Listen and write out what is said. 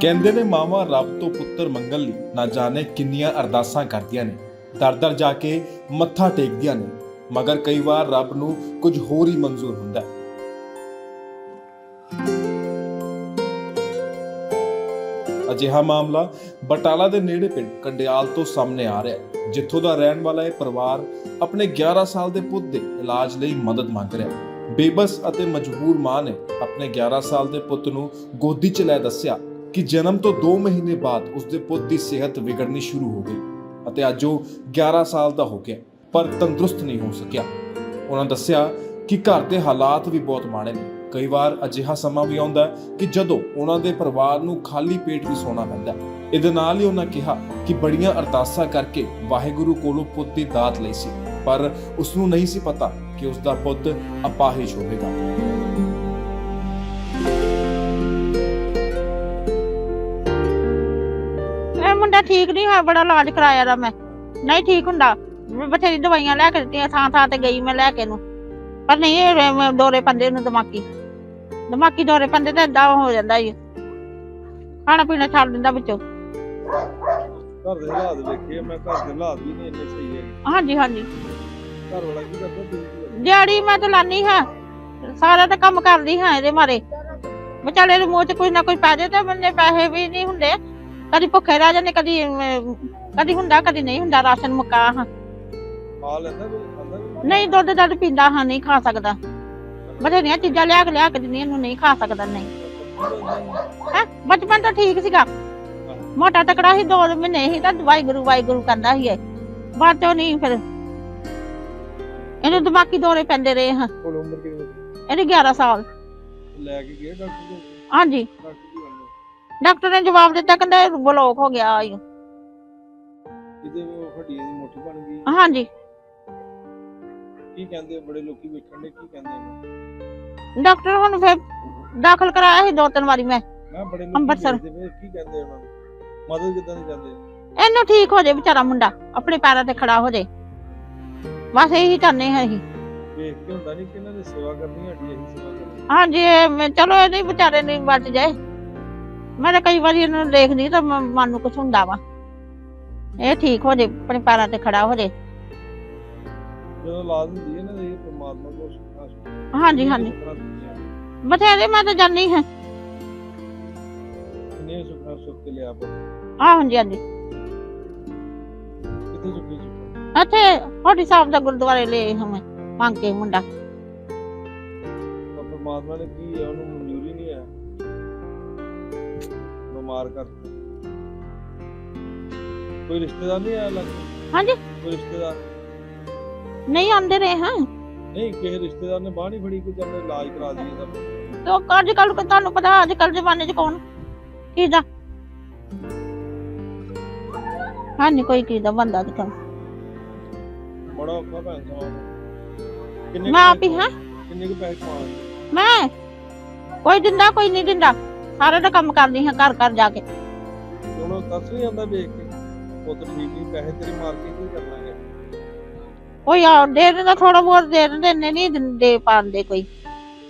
ਕਹਿੰਦੇ ਨੇ ਮਾਵਾਂ ਰੱਬ ਤੋਂ ਪੁੱਤਰ ਮੰਗਣ ਲਈ ਨਾ ਜਾਣੇ ਕਿੰਨੀਆਂ ਅਰਦਾਸਾਂ ਕਰਦੀਆਂ ਨੇ। ਦਰ ਦਰ ਜਾ ਕੇ ਮੱਥਾ ਟੇਕਦੀਆਂ ਨੇ, ਮਗਰ ਕਈ ਵਾਰ ਰੱਬ ਨੂੰ ਕੁਝ ਹੋਰ ਹੀ ਮਨਜ਼ੂਰ ਹੁੰਦਾ ਹੈ। ਅਜਿਹਾ ਮਾਮਲਾ ਬਟਾਲਾ ਦੇ ਨੇੜੇ ਪਿੰਡ ਕੰਡਿਆਲ ਤੋਂ ਸਾਹਮਣੇ ਆ ਰਿਹਾ ਹੈ, ਜਿੱਥੋਂ ਦਾ ਰਹਿਣ ਵਾਲਾ ਇਹ ਪਰਿਵਾਰ ਆਪਣੇ 11 ਸਾਲ ਦੇ ਪੁੱਤ ਦੇ ਇਲਾਜ ਲਈ ਮਦਦ ਮੰਗ ਰਿਹਾ ਹੈ। ਬੇਬਸ ਅਤੇ ਮਜਬੂਰ ਮਾਂ ਨੇ ਆਪਣੇ 11 ਸਾਲ ਦੇ ਪੁੱਤ ਨੂੰ ਗੋਦੀ 'ਚ ਲੈ ਦੱਸਿਆ ਕਿ ਜਨਮ ਤੋਂ 2 ਮਹੀਨੇ ਬਾਅਦ ਉਸਦੇ ਪੁੱਤ ਦੀ ਸਿਹਤ ਵਿਗੜਨੀ ਸ਼ੁਰੂ ਹੋ ਗਈ ਅਤੇ ਅੱਜ ਉਹ 11 ਸਾਲ ਦਾ ਹੋ ਗਿਆ, ਪਰ ਤੰਦਰੁਸਤ ਨਹੀਂ ਹੋ ਸਕਿਆ। ਉਹਨਾਂ ਦੱਸਿਆ ਕਿ ਘਰ ਦੇ ਹਾਲਾਤ ਵੀ ਬਹੁਤ ਮਾੜੇ ਨੇ। ਕਈ ਵਾਰ ਅਜਿਹਾ ਸਮਾਂ ਵੀ ਆਉਂਦਾ ਕਿ ਜਦੋਂ ਉਹਨਾਂ ਦੇ ਪਰਿਵਾਰ ਨੂੰ ਖਾਲੀ ਪੇਟ ਵੀ ਸੌਣਾ ਪੈਂਦਾ। ਇਹਦੇ ਨਾਲ ਹੀ ਉਹਨਾਂ ਕਿਹਾ ਕਿ ਬੜੀਆਂ ਅਰਦਾਸਾਂ ਕਰਕੇ ਵਾਹਿਗੁਰੂ ਕੋਲੋਂ ਪੁੱਤ ਦੀ ਦਾਤ ਲਈ ਸੀ, ਪਰ ਉਸ ਨੂੰ ਨਹੀਂ ਸੀ ਪਤਾ ਕਿ ਉਸ ਦਾ ਪੁੱਤ ਅਪਾਹਿਜ ਹੋਵੇਗਾ। ਮੁੰਡਾ ਠੀਕ ਨਹੀਂ ਹੋਇਆ ਬੜਾ ਇਲਾਜ ਕਰਾਇਆ ਦਾ ਮੈਂ। ਨਹੀਂ ਠੀਕ ਹੁੰਦਾ ਬਥੇਰੀ ਦਵਾਈਆਂ ਲੈ ਕੇ ਦਿੱਤੀਆਂ ਥਾਂ ਥਾਂ ਤੇ ਗਈ ਮੈਂ ਲੈ ਕੇ ਨੂੰ ਪਰ ਨਹੀਂ ਇਹ ਦੌਰੇ ਪੰਦੇ ਨੂੰ ਦਿਮਾਗੀ। ਦਿਮਾਗੀ ਦੌਰੇ ਪੰਦੇ ਤੇ ਏਦਾਂ ਹੋ ਜਾਂਦਾ ਹੀ ਖਾਣਾ ਪੀਣਾ ਛੱਡ ਦਿੰਦਾ ਵਿੱਚੋਂ। ਘਰ ਦੇ ਹਾਲਾਤ ਵੇਖੇ ਆ, ਮੈਂ ਘਰ ਦੇ ਹਾਲਾਤ ਵੀ ਨਹੀਂ ਇੰਨੇ ਸਹੀ ਹੈਗੇ। ਹਾਂਜੀ ਹਾਂਜੀ। ਘਰ ਵਾਲਾ ਕੀ ਕਰਦਾ ਤੁਸੀਂ ਕੀ ਕਰਦੇ? ਦਿਹਾੜੀ ਮੈਂ ਤਾਂ ਲਾਨੀ ਹਾਂ। ਸਾਰਾ ਤਾਂ ਕੰਮ ਕਰਦੀ ਹਾਂ ਇਹਦੇ ਮਾਰੇ। ਵਿਚਾਲੇ ਦੇ ਮੂੰਹ 'ਚ ਕੁਝ ਨਾ ਕੁਝ ਪੈ ਜਾਏ ਤੇ ਬੰਦੇ ਪੈਸੇ ਵੀ ਨਹੀਂ ਹੁੰਦੇ। ਕਦੀ ਭੁੱਖੇ ਰਹਿ ਜਾਂਦੇ ਕਦੀ ਅਮ, ਕਦੀ ਹੁੰਦਾ ਕਦੀ ਨਹੀਂ ਹੁੰਦਾ ਰਾਸ਼ਨ ਮੁੱਕਾ ਹਾਂ। ਖਾ ਲੈਂਦਾ ਕੋਈ ਖਾਂਦਾ ਵੀ ਨਹੀਂ ਦੁੱਧ ਦੱਧ ਪੀਂਦਾ ਹਾਂ ਨਹੀਂ ਖਾ ਸਕਦਾ। ਬਥੇਰੀਆਂ ਚੀਜ਼ਾਂ ਲਿਆ ਕੇ ਲਿਆ ਕੇ ਦਿੰਦੀਆਂ ਇਹਨੂੰ ਨਹੀਂ ਖਾ ਸਕਦਾ ਨਹੀਂ। ਹੈ ਬਚਪਨ ਤੋਂ ਠੀਕ ਸੀਗਾ। ਮੋਟਾ ਤਕੜਾ ਸੀ ਦੋ ਮਹੀਨੇ ਸੀ ਤਾਂ ਵਾਹਿਗੁਰੂ ਵਾਹਿਗੁਰੂ ਕਹਿੰਦਾ ਸੀ ਇਹ। ਬਾਅਦ ਚੋਂ ਨਹੀਂ ਫਿਰ। ਇਹਨੂੰ ਦਿਮਾਗੀ ਦੌਰੇ ਪੈਂਦੇ ਰਹੇ ਹਾਂ। ਕੋਲ ਉਮਰ ਕਿੰਨੀ ਇਹਦੀ 11 ਸਾਲ। ਲੈ ਕੇ ਗਏ ਡਾਕਟਰ ਕੋਲ? ਹਾਂਜੀ। ਡਾਕਟਰ ਡਾਕਟਰ ਨੇ ਜਵਾਬ ਦਿੱਤਾ ਕਹਿੰਦਾ ਇਹ ਬਲੌਕ ਹੋ ਗਿਆ ਈ। ਕਿਤੇ ਉਹ ਹੱਡੀ ਦੀ ਮੋਟੀ ਬਣ ਗਈ। ਹਾਂਜੀ। ਕੀ ਕਹਿੰਦੇ ਆ, ਬੜੇ ਲੋਕੀ ਵੇਖਣ ਦੇ ਕੀ ਕਹਿੰਦੇ ਆ? ਡਾਕਟਰ ਹੁਣ ਫਿਰ ਦਾਖਲ ਕਰਾਇਆ ਸੀ ਦੋ ਤਿੰਨ ਵਾਰੀ ਮੈਂ। ਮੈਂ ਬੜੇ ਲੋਕੀ ਅੰਮ੍ਰਿਤਸਰ। ਵੇਖਦੇ ਪਏ, ਕੀ ਕਹਿੰਦੇ ਉਹਨਾਂ ਨੂੰ? ਮਦਦ ਕਿੱਦਾਂ ਦੀ ਜਾਂਦੇ ਇਹਨੂੰ ਠੀਕ ਹੋ ਜਾਏ ਵਿਚਾਰਾ ਮੁੰਡਾ ਆਪਣੇ ਪੈਰਾਂ ਤੇ ਖੜਾ ਹੋ ਜਾਏ ਬਸ ਇਹੀ ਚਾਹੁੰਦੇ ਹਾਂ ਅਸੀਂ। ਵੇਖ ਕੇ ਹੁੰਦਾ ਨਹੀਂ ਕਿ ਇਹਨਾਂ ਦੀ ਸੇਵਾ ਕਰਨੀ ਹੱਡੀ ਅਸੀਂ ਸੇਵਾ ਕਰਨੀ। ਹਾਂਜੀ ਇਹ ਮੈਂ- ਚਲੋ ਇਹਦੇ ਵਿਚਾਰੇ ਨਹੀਂ ਬਚ ਜਾਏ। ਮੈਂ ਤਾਂ ਕਈ ਵਾਰੀ ਇਹਨੂੰ ਦੇਖਦੀ ਤਾਂ ਮ- ਮਨ ਨੂੰ ਕੁਛ ਹੁੰਦਾ ਵਾ। ਇਹ ਠੀਕ ਹੋ ਜੇ ਆਪਣੇ ਪੈਰਾਂ ਤੇ ਖੜਾ ਹੋ ਜੇ। ਜਦੋਂ ਲਾਜ਼ ਹੁੰਦੀ ਹੈ ਨਾ ਇਹ ਪਰਮਾਤਮਾ ਕੋਲ ਸੁਖਾ ਸੁਖਾ ਹਾਂਜੀ। ਹਾਂਜੀ ਬਥੇਰੇ ਮੈਂ ਤਾਂ ਜਾਣੀ ਹਾਂ। ਕਿੰਨੇ ਸੁਖਾ ਸੁਖ ਕੇ ਲਿਆ ਪਰ ਆ ਹਾਂਜੀ ਹਾਂਜੀ। ਕਿੱਥੇ ਚੁੱਕੀ ਸੁਖਾ? ਇੱਥੇ ਹੋਡੀ ਸਾਹਿਬ ਦਾ ਗੁਰਦੁਆਰੇ ਲੈ ਆਈ ਹਾਂ ਮੈਂ ਮੰਗ ਕੇ ਮੁੰਡਾ। ਤਾਂ ਪਰਮਾਤਮਾ ਨੇ ਕੀ ਹੈ ਉਹਨੂੰ ਬਿਮਾਰ ਕਰ ਕੋਈ ਰਿਸ਼ਤੇਦਾਰ ਨਹੀਂ ਆਇਆ ਲੱਗਦਾ ਹਾਂਜੀ। ਕੋਈ ਰਿਸ਼ਤੇਦਾਰ? ਨਹੀਂ ਆਂਦੇ ਰਹੇ ਹਾਂ। ਨਹੀਂ ਕਿਸੇ ਰਿਸ਼ਤੇਦਾਰ ਨੇ ਬਾਹ ਨਹੀਂ ਫੜੀ ਕੋਈ ਚੱਲ ਇਲਾਜ ਕਰਾ ਦਈਏ ਤਾਂ ਤੇ ਅੱਜ ਕੱਲ ਤੁਹਾਨੂੰ ਪਤਾ ਅੱਜ ਕੱਲ ਜ਼ਮਾਨੇ 'ਚ ਕੌਣ? ਕੀ ਦਾ? ਹਾਂ ਨਹੀਂ ਕੋਈ ਕੀ ਦਾ ਬੰਦਾ ਅੱਜ ਕੱਲ ਬੜਾ ਔਖਾ ਭੈਣ ਸਾਹਿਬ ਕਿੰਨੇ ਕੁ ਮੈਂ ਆਪ ਹੀ ਪੈਸੇ ਕਿੰਨੇ ਕੁ ਪੈਸੇ ਕਮਾਉਂਦੇ ਮੈਂ? ਕੋਈ ਦਿੰਦਾ ਕੋਈ ਨਹੀਂ ਦਿੰਦਾ। ਸਾਰੇ ਦਾ ਕੰਮ ਕਰਦੀ ਹਾਂ ਘਰ ਘਰ ਜਾ ਕੇ। ਹੁਣ ਤਰਸ ਨਹੀਂ ਆਉਂਦਾ ਵੇਖ ਕੇ ਪੁੱਤ ਠੀਕ ਨਹੀਂ ਪੈਸੇ ਤੇਰੇ ਮਾਰ ਕੇ ਕੀ ਕਰਨਾ ਹੈ ਕੋਈ ਆ ਦੇ ਦਿੰਦਾ ਥੋੜਾ ਬਹੁਤ ਦੇ ਦਿੰਦੇ ਇੰਨੇ ਨਹੀਂ ਦਿੰਦੇ ਪਾਉਂਦੇ ਕੋਈ।